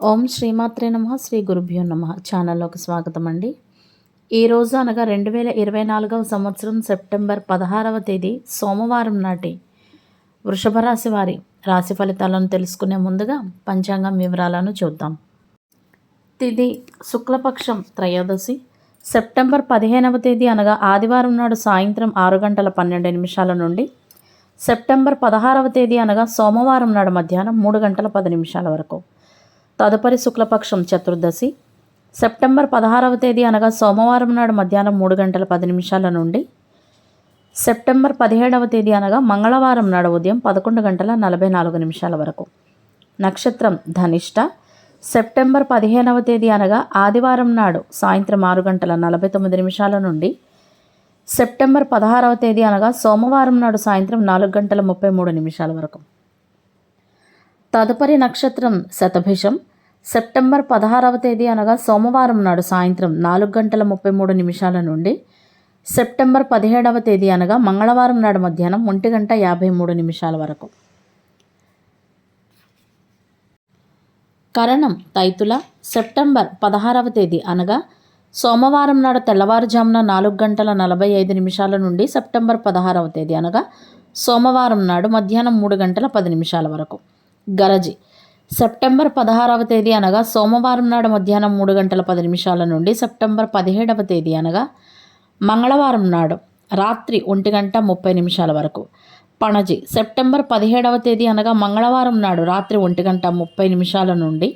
ఓం శ్రీమాత్రే నమ శ్రీ గురుభ్యో నమ. ఛానల్లోకి స్వాగతం అండి ఈరోజు అనగా రెండు వేల ఇరవై నాలుగవ సంవత్సరం సెప్టెంబర్ పదహారవ తేదీ సోమవారం నాటి వృషభ రాశి వారి రాశి ఫలితాలను తెలుసుకునే ముందుగా పంచాంగం వివరాలను చూద్దాం. తిది శుక్లపక్షం త్రయోదశి. సెప్టెంబర్ పదిహేనవ తేదీ అనగా ఆదివారం నాడు సాయంత్రం ఆరు గంటల పన్నెండు నిమిషాల నుండి సెప్టెంబర్ పదహారవ తేదీ అనగా సోమవారం నాడు మధ్యాహ్నం మూడు గంటల పది నిమిషాల వరకు. తదుపరి శుక్లపక్షం చతుర్దశి. సెప్టెంబర్ పదహారవ తేదీ అనగా సోమవారం నాడు మధ్యాహ్నం మూడు గంటల పది నిమిషాల నుండి. సెప్టెంబర్ పదిహేడవ తేదీ అనగా మంగళవారం నాడు ఉదయం పదకొండు గంటల నలభై నాలుగు నిమిషాల వరకు. నక్షత్రం ధనిష్ట. సెప్టెంబర్ పదిహేనవ తేదీ అనగా ఆదివారం నాడు సాయంత్రం ఆరు గంటల నలభై తొమ్మిది నిమిషాల నుండి. సెప్టెంబర్ పదహారవ తేదీ అనగా సోమవారం నాడు సాయంత్రం నాలుగు గంటల ముప్పై మూడు నిమిషాల వరకు. తదుపరి నక్షత్రం శతభిషం. సెప్టెంబర్ పదహారవ తేదీ అనగా సోమవారం నాడు సాయంత్రం నాలుగు గంటల ముప్పై మూడు నిమిషాల నుండి సెప్టెంబర్ పదిహేడవ తేదీ అనగా మంగళవారం నాడు మధ్యాహ్నం ఒంటి గంట యాభై మూడు నిమిషాల వరకు. కరణం తైతుల సెప్టెంబర్ పదహారవ తేదీ అనగా సోమవారం నాడు తెల్లవారుజామున నాలుగు గంటల నలభై ఐదు నిమిషాల నుండి సెప్టెంబర్ పదహారవ తేదీ అనగా సోమవారం నాడు మధ్యాహ్నం మూడు గంటల పది నిమిషాల వరకు. గరజి సెప్టెంబర్ పదహారవ తేదీ అనగా సోమవారం నాడు మధ్యాహ్నం మూడు గంటల పది నిమిషాల నుండి సెప్టెంబర్ పదిహేడవ తేదీ అనగా మంగళవారం నాడు రాత్రి ఒంటి గంట ముప్పై నిమిషాల వరకు. పణజి సెప్టెంబర్ పదిహేడవ తేదీ అనగా మంగళవారం నాడు రాత్రి ఒంటి గంట ముప్పై నిమిషాల నుండి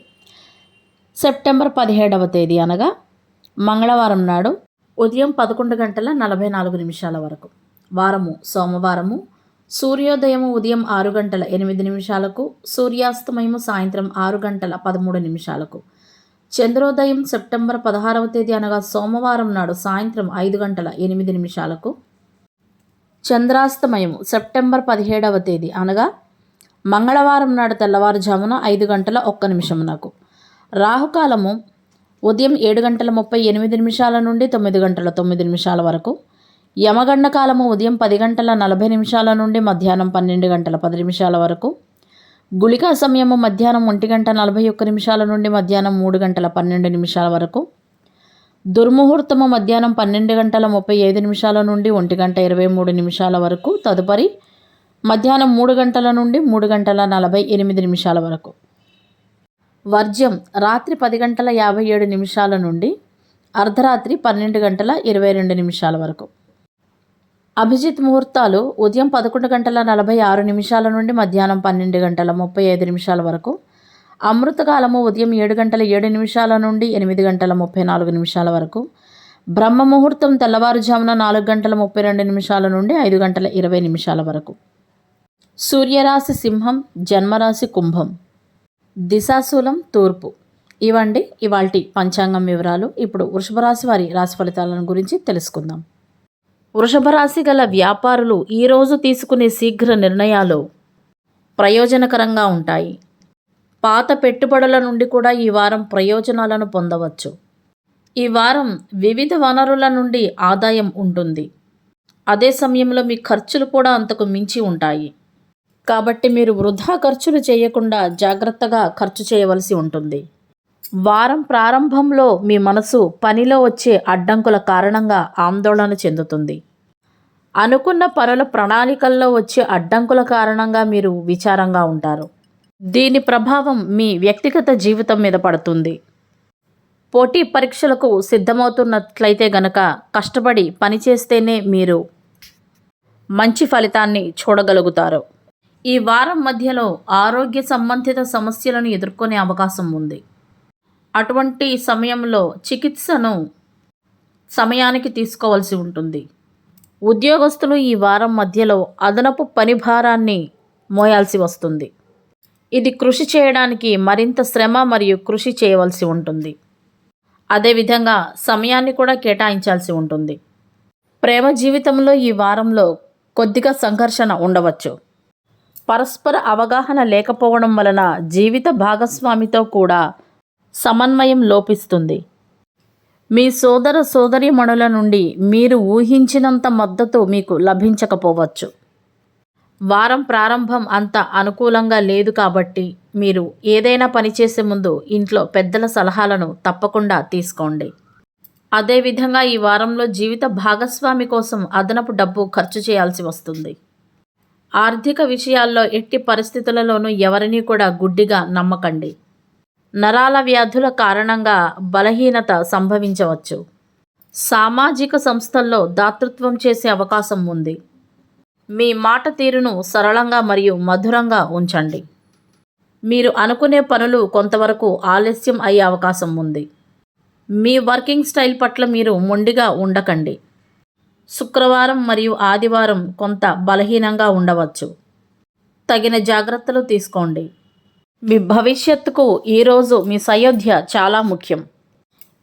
సెప్టెంబర్ పదిహేడవ తేదీ అనగా మంగళవారం నాడు ఉదయం పదకొండు గంటల నలభై నాలుగు నిమిషాల వరకు. వారము సోమవారము సూర్యోదయము ఉదయం ఆరు గంటల ఎనిమిది నిమిషాలకు సూర్యాస్తమయము సాయంత్రం ఆరు గంటల పదమూడు నిమిషాలకు. చంద్రోదయం సెప్టెంబర్ పదహారవ తేదీ అనగా సోమవారం నాడు సాయంత్రం ఐదు గంటల ఎనిమిది నిమిషాలకు. చంద్రాస్తమయము సెప్టెంబర్ పదిహేడవ తేదీ అనగా మంగళవారం నాడు తెల్లవారుజామున ఐదు గంటల ఒక్క నిమిషమునకు. రాహుకాలము ఉదయం ఏడు గంటల ముప్పై ఎనిమిది నిమిషాల నుండి తొమ్మిది గంటల తొమ్మిది నిమిషాల వరకు. యమగండ కాలము ఉదయం పది గంటల నలభై నిమిషాల నుండి మధ్యాహ్నం పన్నెండు గంటల పది నిమిషాల వరకు. గుళికా సమయము మధ్యాహ్నం ఒంటి గంట నలభై ఒక్క నిమిషాల నుండి మధ్యాహ్నం మూడు గంటల పన్నెండు నిమిషాల వరకు. దుర్ముహూర్తము మధ్యాహ్నం పన్నెండు గంటల ముప్పై ఐదు నిమిషాల నుండి ఒంటి గంట ఇరవై మూడు నిమిషాల వరకు. తదుపరి మధ్యాహ్నం మూడు గంటల నుండి మూడు గంటల నలభై ఎనిమిది నిమిషాల వరకు. వర్జ్యం రాత్రి పది గంటల యాభై ఏడు నిమిషాల నుండి అర్ధరాత్రి పన్నెండు గంటల ఇరవై రెండు నిమిషాల వరకు. అభిజిత్ ముహూర్తాలు ఉదయం పదకొండు గంటల నలభై ఆరు నిమిషాల నుండి మధ్యాహ్నం పన్నెండు గంటల ముప్పై ఐదు నిమిషాల వరకు అమృతకాలము ఉదయం ఏడు గంటల ఏడు నిమిషాల నుండి ఎనిమిది గంటల ముప్పై నాలుగు నిమిషాల వరకు బ్రహ్మ ముహూర్తం తెల్లవారుజామున నాలుగు గంటల ముప్పై రెండు నిమిషాల నుండి ఐదు గంటల ఇరవై నిమిషాల వరకు. సూర్యరాశి సింహం జన్మరాశి కుంభం. దిశాశూలం తూర్పు. ఇవండి ఇవాల్టి పంచాంగం వివరాలు ఇప్పుడు వృషభరాశి వారి రాశి ఫలితాలను గురించి తెలుసుకుందాం. వృషభ రాశి గల వ్యాపారులు ఈరోజు తీసుకునే శీఘ్ర నిర్ణయాలు ప్రయోజనకరంగా ఉంటాయి. పాత పెట్టుబడుల నుండి కూడా ఈ వారం ప్రయోజనాలను పొందవచ్చు. ఈ వారం వివిధ వనరుల నుండి ఆదాయం ఉంటుంది. అదే సమయంలో మీ ఖర్చులు కూడా అంతకు మించి ఉంటాయి. కాబట్టి మీరు వృధా ఖర్చులు చేయకుండా జాగ్రత్తగా ఖర్చు చేయవలసి ఉంటుంది. వారం ప్రారంభంలో మీ మనసు పనిలో వచ్చే అడ్డంకుల కారణంగా ఆందోళన చెందుతుంది. అనుకున్న పనుల ప్రణాళికల్లో వచ్చే అడ్డంకుల కారణంగా మీరు విచారంగా ఉంటారు. దీని ప్రభావం మీ వ్యక్తిగత జీవితం మీద పడుతుంది. పోటీ పరీక్షలకు సిద్ధమవుతున్నట్లయితే గనక కష్టపడి పనిచేస్తేనే మీరు మంచి ఫలితాన్ని చూడగలుగుతారు. ఈ వారం మధ్యలో ఆరోగ్య సంబంధిత సమస్యలను ఎదుర్కొనే అవకాశం ఉంది. అటువంటి సమయంలో చికిత్సను సమయానికి తీసుకోవాల్సి ఉంటుంది. ఉద్యోగస్తులు ఈ వారం మధ్యలో అదనపు పని భారాన్ని మోయాల్సి వస్తుంది. ఇది కృషి చేయడానికి మరింత శ్రమ మరియు కృషి చేయవలసి ఉంటుంది. అదేవిధంగా సమయాన్ని కూడా కేటాయించాల్సి ఉంటుంది. ప్రేమ జీవితంలో ఈ వారంలో కొద్దిగా సంఘర్షణ ఉండవచ్చు. పరస్పర అవగాహన లేకపోవడం వలన జీవిత భాగస్వామితో కూడా సమన్వయం లోపిస్తుంది. మీ సోదర సోదరీమణుల నుండి మీరు ఊహించినంత మద్దతు మీకు లభించకపోవచ్చు. వారం ప్రారంభం అంత అనుకూలంగా లేదు కాబట్టి మీరు ఏదైనా పని చేసే ముందు ఇంట్లో పెద్దల సలహాలను తప్పకుండా తీసుకోండి. అదేవిధంగా ఈ వారంలో జీవిత భాగస్వామి కోసం అదనపు డబ్బు ఖర్చు చేయాల్సి వస్తుంది. ఆర్థిక విషయాల్లో ఎట్టి పరిస్థితులలోనూ ఎవరినీ కూడా గుడ్డిగా నమ్మకండి. నరాల వ్యాధుల కారణంగా బలహీనత సంభవించవచ్చు. సామాజిక సంస్థల్లో దాతృత్వం చేసే అవకాశం ఉంది. మీ మాట తీరును సరళంగా మరియు మధురంగా ఉంచండి. మీరు అనుకునే పనులు కొంతవరకు ఆలస్యం అయ్యే అవకాశం ఉంది. మీ వర్కింగ్ స్టైల్ పట్ల మీరు మొండిగా ఉండకండి. శుక్రవారం మరియు ఆదివారం కొంత బలహీనంగా ఉండవచ్చు. తగిన జాగ్రత్తలు తీసుకోండి. మీ భవిష్యత్తుకు ఈరోజు మీ సయోధ్య చాలా ముఖ్యం.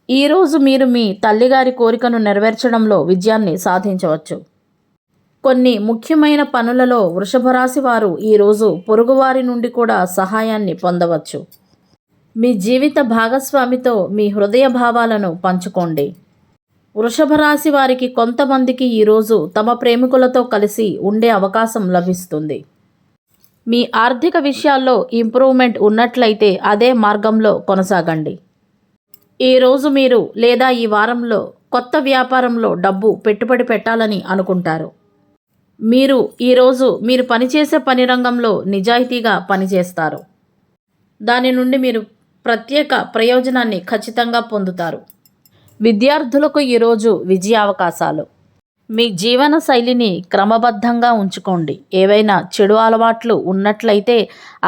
ఈరోజు మీరు మీ తల్లిగారి కోరికను నెరవేర్చడంలో విజయాన్ని సాధించవచ్చు. కొన్ని ముఖ్యమైన పనులలో వృషభరాశి వారు ఈరోజు పొరుగువారి నుండి కూడా సహాయాన్ని పొందవచ్చు. మీ జీవిత భాగస్వామితో మీ హృదయ భావాలను పంచుకోండి. వృషభరాశి వారికి కొంతమందికి ఈరోజు తమ ప్రేమికులతో కలిసి ఉండే అవకాశం లభిస్తుంది. మీ ఆర్థిక విషయాల్లో ఇంప్రూవ్మెంట్ ఉన్నట్లయితే అదే మార్గంలో కొనసాగండి. ఈరోజు మీరు లేదా ఈ వారంలో కొత్త వ్యాపారంలో డబ్బు పెట్టుబడి పెట్టాలని అనుకుంటారు. మీరు ఈరోజు మీరు పనిచేసే పని రంగంలో నిజాయితీగా పనిచేస్తారు. దాని నుండి మీరు ప్రత్యేక ప్రయోజనాన్ని ఖచ్చితంగా పొందుతారు. విద్యార్థులకు ఈరోజు విజయావకాశాలు. మీ జీవన శైలిని క్రమబద్ధంగా ఉంచుకోండి. ఏవైనా చెడు అలవాట్లు ఉన్నట్లయితే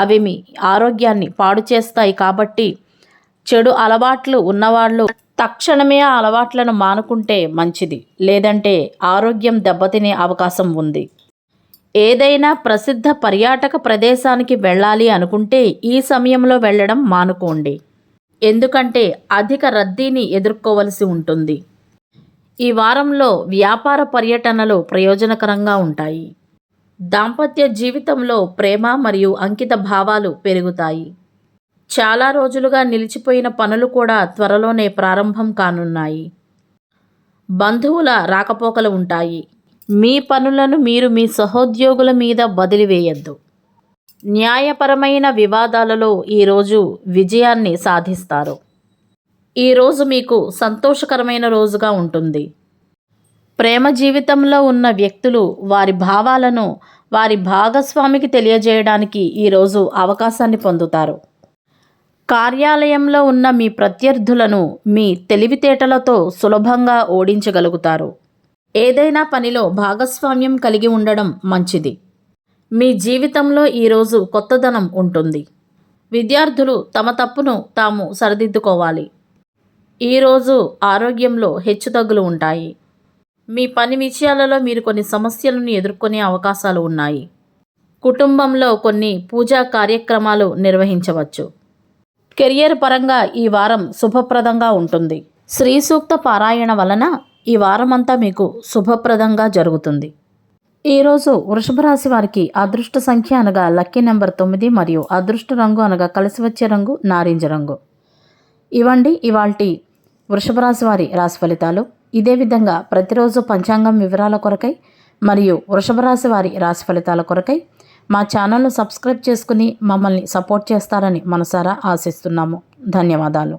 అవి మీ ఆరోగ్యాన్ని పాడు చేస్తాయి కాబట్టి చెడు అలవాట్లు ఉన్నవాళ్ళు తక్షణమే ఆ అలవాట్లను మానుకుంటే మంచిది. లేదంటే ఆరోగ్యం దెబ్బతినే అవకాశం ఉంది. ఏదైనా ప్రసిద్ధ పర్యాటక ప్రదేశానికి వెళ్ళాలి అనుకుంటే ఈ సమయంలో వెళ్ళడం మానుకోండి. ఎందుకంటే అధిక రద్దీని ఎదుర్కోవలసి ఉంటుంది. ఈ వారంలో వ్యాపార పర్యటనలు ప్రయోజనకరంగా ఉంటాయి. దాంపత్య జీవితంలో ప్రేమ మరియు అంకిత భావాలు పెరుగుతాయి. చాలా రోజులుగా నిలిచిపోయిన పనులు కూడా త్వరలోనే ప్రారంభం కానున్నాయి. బంధువుల రాకపోకలు ఉంటాయి. మీ పనులను మీరు మీ సహోద్యోగుల మీద వదిలివేయద్దు. న్యాయపరమైన వివాదాలలో ఈరోజు విజయాన్ని సాధిస్తారు. ఈరోజు మీకు సంతోషకరమైన రోజుగా ఉంటుంది. ప్రేమ జీవితంలో ఉన్న వ్యక్తులు వారి భావాలను వారి భాగస్వామికి తెలియజేయడానికి ఈరోజు అవకాశాన్ని పొందుతారు. కార్యాలయంలో ఉన్న మీ ప్రత్యర్థులను మీ తెలివితేటలతో సులభంగా ఓడించగలుగుతారు. ఏదైనా పనిలో భాగస్వామ్యం కలిగి ఉండడం మంచిది. మీ జీవితంలో ఈరోజు కొత్తదనం ఉంటుంది. విద్యార్థులు తమ తప్పును తాము సరిదిద్దుకోవాలి. ఈరోజు ఆరోగ్యంలో హెచ్చుతగ్గులు ఉంటాయి. మీ పని విషయాలలో మీరు కొన్ని సమస్యలను ఎదుర్కొనే అవకాశాలు ఉన్నాయి. కుటుంబంలో కొన్ని పూజా కార్యక్రమాలు నిర్వహించవచ్చు. కెరియర్ పరంగా ఈ వారం శుభప్రదంగా ఉంటుంది. శ్రీ సూక్త పారాయణ వలన ఈ వారమంతా మీకు శుభప్రదంగా జరుగుతుంది. ఈరోజు వృషభ రాశి వారికి అదృష్ట సంఖ్య అనగా లక్కీ నెంబర్ తొమ్మిది మరియు అదృష్ట రంగు అనగా కలిసి వచ్చే రంగు నారింజ రంగు. ఇవండి ఇవాల్టి వృషభ రాశి వారి రాశి ఫలితాలు ఇదే విధంగా ప్రతిరోజు పంచాంగం వివరాల కొరకై మరియు వృషభ రాశి వారి రాశి ఫలితాల కొరకై మా ఛానల్ను సబ్స్క్రైబ్ చేసుకుని మమ్మల్ని సపోర్ట్ చేస్తారని మనసారా ఆశిస్తున్నాము. ధన్యవాదాలు.